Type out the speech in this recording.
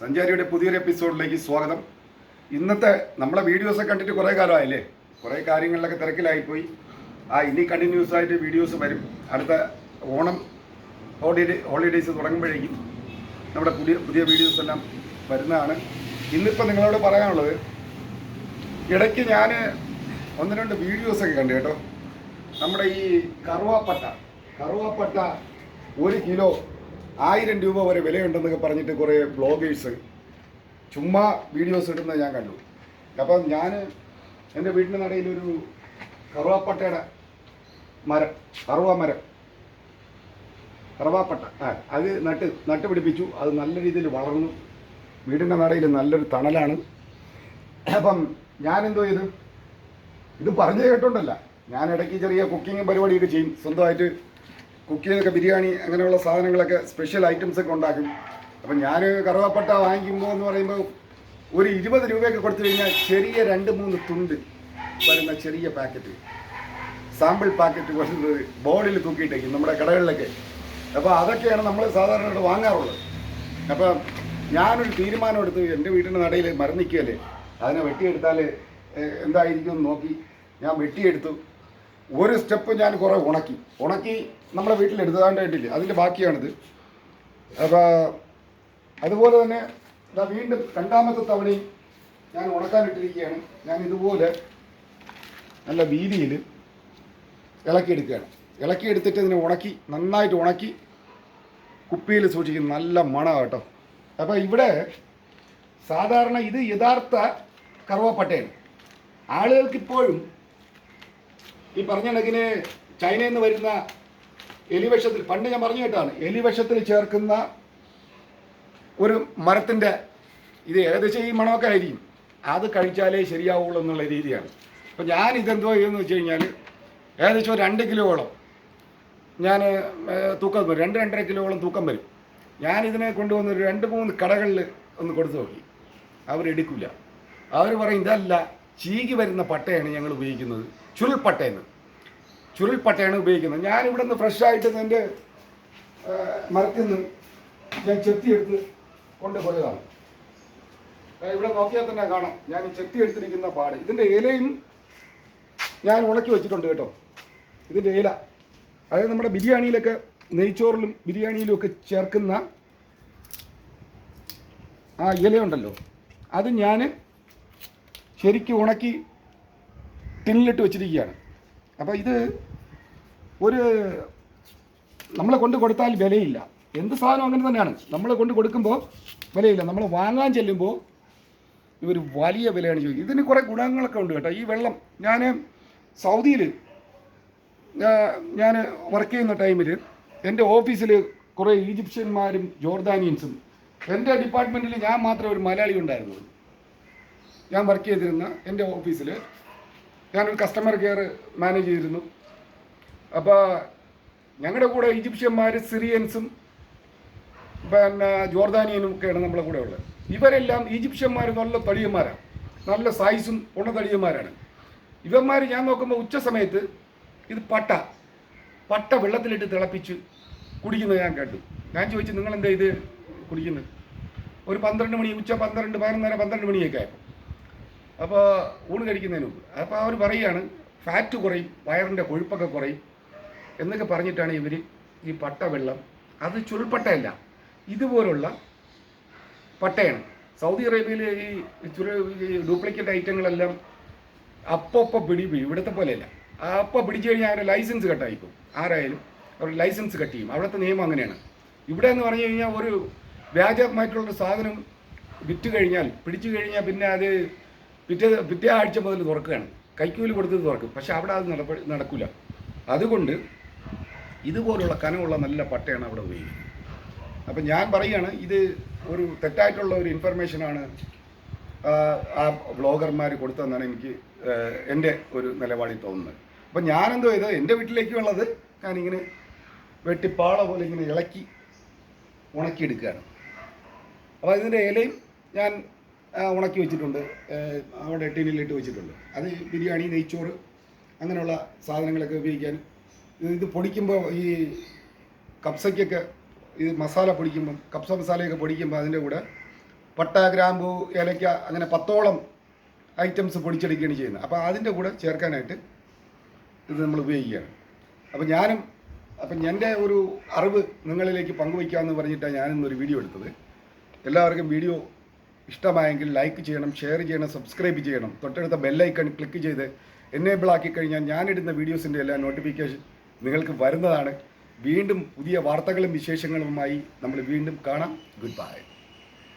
സഞ്ചാരിയുടെ പുതിയൊരു എപ്പിസോഡിലേക്ക് സ്വാഗതം. ഇന്നത്തെ നമ്മളെ വീഡിയോസ് കണ്ടിട്ട് കുറേ കാലമായില്ലേ? കുറേ കാര്യങ്ങളിലൊക്കെ തിരക്കിലായിപ്പോയി. ആ ഇനി കണ്ടിന്യൂസ് ആയിട്ട് വീഡിയോസ് വരും. അടുത്ത ഓണം ഹോളിഡേ ഹോളിഡേയ്സ് തുടങ്ങുമ്പോഴേക്കും നമ്മുടെ പുതിയ പുതിയ വീഡിയോസ് എല്ലാം വരുന്നതാണ്. ഇന്നിപ്പോൾ നിങ്ങളോട് പറയാനുള്ളത് ഇടയ്ക്ക് ഞാൻ ഒന്ന് രണ്ട് വീഡിയോസൊക്കെ കണ്ടു കേട്ടോ. നമ്മുടെ ഈ കറുവാപ്പട്ട കറുവാപ്പട്ട ഒരു കിലോ ആയിരം രൂപ വരെ വിലയുണ്ടെന്നൊക്കെ പറഞ്ഞിട്ട് കുറേ ബ്ലോഗേഴ്സ് ചുമ്മാ വീഡിയോസ് ഇടുന്നത് ഞാൻ കണ്ടു. അപ്പം ഞാൻ എന്റെ വീടിന്റെ നടയിൽ ഒരു കറുവാപ്പട്ടയുടെ മരം കറുവാ മരം. കറുവാപ്പട്ട ആ അത് നട്ട് നട്ട് പിടിപ്പിച്ചു. അത് നല്ല രീതിയിൽ വളർന്നു. വീടിന്റെ നടയിൽ നല്ലൊരു തണലാണ്. അപ്പം ഞാനെന്തോ ചെയ്തു? ഇത് പറഞ്ഞു കേട്ടോണ്ടല്ല. ഞാൻ ഇടയ്ക്ക് ചെറിയ കുക്കിംഗ് പരിപാടിയൊക്കെ ചെയ്യും. സ്വന്തമായിട്ട് കുക്ക് ചെയ്തൊക്കെ ബിരിയാണി അങ്ങനെയുള്ള സാധനങ്ങളൊക്കെ സ്പെഷ്യൽ ഐറ്റംസ് ഒക്കെ ഉണ്ടാക്കും. അപ്പം ഞാൻ കറുവപ്പട്ട വാങ്ങിക്കുമ്പോൾ എന്ന് പറയുമ്പോൾ ഒരു ഇരുപത് രൂപയൊക്കെ കൊടുത്തു കഴിഞ്ഞാൽ ചെറിയ രണ്ട് മൂന്ന് തുണ്ട് വരുന്ന ചെറിയ പാക്കറ്റ് സാമ്പിൾ പാക്കറ്റ് വരുന്നത് ബോർഡിൽ തൂക്കിയിട്ടേക്കും നമ്മുടെ കടകളിലൊക്കെ. അപ്പോൾ അതൊക്കെയാണ് നമ്മൾ സാധാരണ വാങ്ങാറുള്ളത്. അപ്പം ഞാനൊരു തീരുമാനം എടുത്ത്. എന്റെ വീട്ടിന്റെ നടയിൽ മരം നിൽക്കുകയല്ലേ അതിനെ വെട്ടിയെടുത്താൽ എന്തായിരിക്കും എന്ന് നോക്കി ഞാൻ വെട്ടിയെടുത്തു. ഒരു സ്റ്റെപ്പ് ഞാൻ കുറേ ഉണക്കി. ഉണക്കി നമ്മുടെ വീട്ടിൽ എടുത്തതാണ്ടായിട്ടില്ല. അതിന്റെ ബാക്കിയാണിത്. അപ്പോൾ അതുപോലെ തന്നെ ഇതാ വീണ്ടും രണ്ടാമത്തെ തവണയും ഞാൻ ഉണക്കാൻ ഇട്ടിരിക്കുകയാണ് ഞാൻ ഇതുപോലെ നല്ല വീതിയിൽ ഇളക്കിയെടുക്കുകയാണ്. ഇളക്കിയെടുത്തിട്ട് ഇതിനെ ഉണക്കി നന്നായിട്ട് ഉണക്കി കുപ്പിയിൽ സൂക്ഷിക്കും. നല്ല മണം കേട്ടോ. അപ്പോൾ ഇവിടെ സാധാരണ ഇത് യഥാർത്ഥ കറുവപ്പട്ടയാണ്. ആളുകൾക്ക് ഇപ്പോഴും ഈ പറഞ്ഞ കണക്കിന് ചൈനയിൽ നിന്ന് വരുന്ന എലിവിഷത്തിൽ പണ്ട് ഞാൻ പറഞ്ഞു കേട്ടാണ് എലിവിഷത്തിൽ ചേർക്കുന്ന ഒരു മരത്തിന്റെ ഇത് ഏകദേശം ഈ മണമൊക്കെ ആയിരിക്കും. അത് കഴിച്ചാലേ ശരിയാവുള്ളൂ എന്നുള്ള രീതിയാണ്. അപ്പോൾ ഞാൻ ഇതെന്തോ ചെയ്യുമെന്ന് വെച്ച് കഴിഞ്ഞാൽ ഏകദേശം ഒരു രണ്ട് കിലോളം ഞാൻ തൂക്കം വരും. രണ്ട് രണ്ടര കിലോളം തൂക്കം വരും. ഞാൻ ഇതിനെ കൊണ്ടുവന്ന് ഒരു രണ്ട് മൂന്ന് കടകളിൽ ഒന്ന് കൊടുത്തു നോക്കി. അവരെടുക്കില്ല അവർ പറയും ഇതല്ല ചീകി വരുന്ന പട്ടയാണ് ഞങ്ങൾ ഉപയോഗിക്കുന്നത്. ചുരുൾപ്പട്ടയെന്ന് ചുരുൾപ്പട്ടയാണ് ഉപയോഗിക്കുന്നത്. ഞാനിവിടെ നിന്ന് ഫ്രഷായിട്ട് എന്റെ മരത്തിൽ നിന്ന് ഞാൻ ചെത്തിയെടുത്ത് കൊണ്ടുപോയതാണ്. ഇവിടെ നോക്കിയാൽ തന്നെ കാണാം. ഞാൻ ചെത്തി എടുത്തിരിക്കുന്ന പാട്. ഇതിന്റെ ഇലയും ഞാൻ ഉണക്കി വെച്ചിട്ടുണ്ട് കേട്ടോ. ഇതിന്റെ ഇല. അതായത് നമ്മുടെ ബിരിയാണിയിലൊക്കെ നെയ്ച്ചോറിലും ബിരിയാണിയിലും ഒക്കെ ചേർക്കുന്ന ആ ഇലയുണ്ടല്ലോ. അത് ഞാൻ ശരിക്കും ഉണക്കി ടിന്നിലിട്ട് വെച്ചിരിക്കുകയാണ്. അപ്പോൾ ഇത് ഒരു നമ്മളെ കൊണ്ട് കൊടുത്താൽ വിലയില്ല. എന്ത് സാധനം അങ്ങനെ തന്നെയാണ്. നമ്മളെ കൊണ്ട് കൊടുക്കുമ്പോൾ വിലയില്ല. നമ്മൾ വാങ്ങാൻ ചെല്ലുമ്പോൾ ഇവർ വലിയ വിലയാണ് ചോദിക്കും ഇതിന് കുറേ ഗുണങ്ങളൊക്കെ ഉണ്ട് കേട്ടോ. ഈ വെള്ളം ഞാൻ സൗദിയിൽ ഞാൻ വർക്ക് ചെയ്യുന്ന ടൈമിൽ എന്റെ ഓഫീസിൽ കുറേ ഈജിപ്ഷ്യന്മാരും ജോർദാനിയൻസും എന്റെ ഡിപ്പാർട്ട്മെന്റിൽ ഞാൻ മാത്രമേ ഒരു മലയാളി ഉണ്ടായിരുന്നുള്ളൂ ഞാൻ വർക്ക് ചെയ്തിരുന്ന എന്റെ ഓഫീസിൽ ഞാനൊരു കസ്റ്റമർ കെയർ മാനേജ് ചെയ്തിരുന്നു. അപ്പോൾ ഞങ്ങളുടെ കൂടെ ഈജിപ്ഷ്യന്മാർ സിറിയൻസും പിന്നെ ജോർദാനിയനും ഒക്കെയാണ് നമ്മളെ കൂടെ ഉള്ളത്. ഇവരെല്ലാം ഈജിപ്ഷ്യന്മാർ നല്ല തടിയന്മാരാണ് നല്ല സൈസും ഉള്ള തടിയന്മാരാണ്. ഇവന്മാർ ഞാൻ നോക്കുമ്പോൾ ഉച്ച സമയത്ത് ഇത് പട്ട പട്ട വെള്ളത്തിലിട്ട് തിളപ്പിച്ച് കുടിക്കുന്നത് ഞാൻ കണ്ടു. ഞാൻ ചോദിച്ചു നിങ്ങൾ എന്താ ഇത് കുടിക്കുന്നത്? ഒരു പന്ത്രണ്ട് മണി ഉച്ച പന്ത്രണ്ട് പതിനൊന്നര പന്ത്രണ്ട് മണിയൊക്കെ ആയപ്പോൾ അപ്പോൾ ഊണ് കഴിക്കുന്നതിന് മുമ്പ്. അപ്പോൾ അവർ പറയുകയാണ് ഫാറ്റ് കുറയും വയറിന്റെ കൊഴുപ്പൊക്കെ കുറയും എന്നൊക്കെ പറഞ്ഞിട്ടാണ് ഇവർ ഈ പട്ട വെള്ളം അത് ചുരുൾപ്പട്ടയല്ല ഇതുപോലുള്ള പട്ടയാണ്. സൗദി അറേബ്യയിൽ ഈ ചുരു ഡ്യൂപ്ലിക്കേറ്റ് ഐറ്റങ്ങളെല്ലാം അപ്പോൾ പിടി പിടി ഇവിടുത്തെ പോലെയല്ല. അപ്പോൾ പിടിച്ചു കഴിഞ്ഞാൽ അവരുടെ ലൈസൻസ് കട്ടായിക്കും ആരായാലും അവർ ലൈസൻസ് കട്ട് ചെയ്യും. അവിടുത്തെ നിയമം അങ്ങനെയാണ്. ഇവിടെ എന്ന് പറഞ്ഞു കഴിഞ്ഞാൽ ഒരു വ്യാജമായിട്ടുള്ളൊരു സാധനം വിറ്റ് കഴിഞ്ഞാൽ പിടിച്ചു കഴിഞ്ഞാൽ പിന്നെ അത് പിറ്റേ പിറ്റേ ആഴ്ച മുതൽ തുറക്കുകയാണ്. കൈക്കൂലി കൊടുത്തത് തുറക്കും. പക്ഷെ അവിടെ അത് നടപ്പ നടക്കില്ല അതുകൊണ്ട് ഇതുപോലുള്ള കനമുള്ള നല്ല പട്ടയാണ് അവിടെ ഉപയോഗിക്കുന്നത്. അപ്പം ഞാൻ പറയുകയാണ് ഇത് ഒരു തെറ്റായിട്ടുള്ള ഒരു ഇൻഫർമേഷനാണ് ആ, ബ്ലോഗർമാർ കൊടുത്തതെന്നാണ് എനിക്ക് എന്റെ ഒരു നിലപാടിൽ തോന്നുന്നത്. അപ്പം ഞാനെന്തോ ചെയ്ത്? എന്റെ വീട്ടിലേക്കുള്ളത് ഞാനിങ്ങനെ വെട്ടിപ്പാള പോലെ ഇങ്ങനെ ഇളക്കി ഉണക്കിയെടുക്കുകയാണ്. അപ്പോൾ ഇതിന്റെ ഇലയും ഞാൻ ഉണക്കി വെച്ചിട്ടുണ്ട്. അവിടെ ടിന്നിലിട്ട് വെച്ചിട്ടുണ്ട്. അത് ബിരിയാണി നെയ്ച്ചോറ് അങ്ങനെയുള്ള സാധനങ്ങളൊക്കെ ഉപയോഗിക്കാൻ. ഇത് ഇത് പൊടിക്കുമ്പോൾ ഈ കപ്സയ്ക്കൊക്കെ ഇത് മസാല പൊടിക്കുമ്പം കപ്സ മസാലയൊക്കെ പൊടിക്കുമ്പോൾ അതിന്റെ കൂടെ പട്ട ഗ്രാമ്പു ഏലക്ക അങ്ങനെ പത്തോളം ഐറ്റംസ് പൊടിച്ചെടുക്കുകയാണ് ചെയ്യുന്നത്. അപ്പോൾ അതിന്റെ കൂടെ ചേർക്കാനായിട്ട് ഇത് നമ്മൾ ഉപയോഗിക്കുകയാണ്. അപ്പോൾ ഞാനും അപ്പം എന്റെ ഒരു അറിവ് നിങ്ങളിലേക്ക് പങ്കുവയ്ക്കാമെന്ന് പറഞ്ഞിട്ടാണ് ഞാനിന്നൊരു വീഡിയോ എടുത്തത്. എല്ലാവർക്കും വീഡിയോ ഇഷ്ടമായെങ്കിൽ ലൈക്ക് ചെയ്യണം ഷെയർ ചെയ്യണം സബ്സ്ക്രൈബ് ചെയ്യണം. തൊട്ടടുത്ത ബെല്ലൈക്കൺ ക്ലിക്ക് ചെയ്ത് എനേബിൾ ആക്കി കഴിഞ്ഞാൽ ഞാനിടുന്ന വീഡിയോസിന്റെ എല്ലാ നോട്ടിഫിക്കേഷൻ നിങ്ങൾക്ക് വരുന്നതാണ്. വീണ്ടും പുതിയ വാർത്തകളും വിശേഷങ്ങളുമായി നമ്മൾ വീണ്ടും കാണാം. Good bye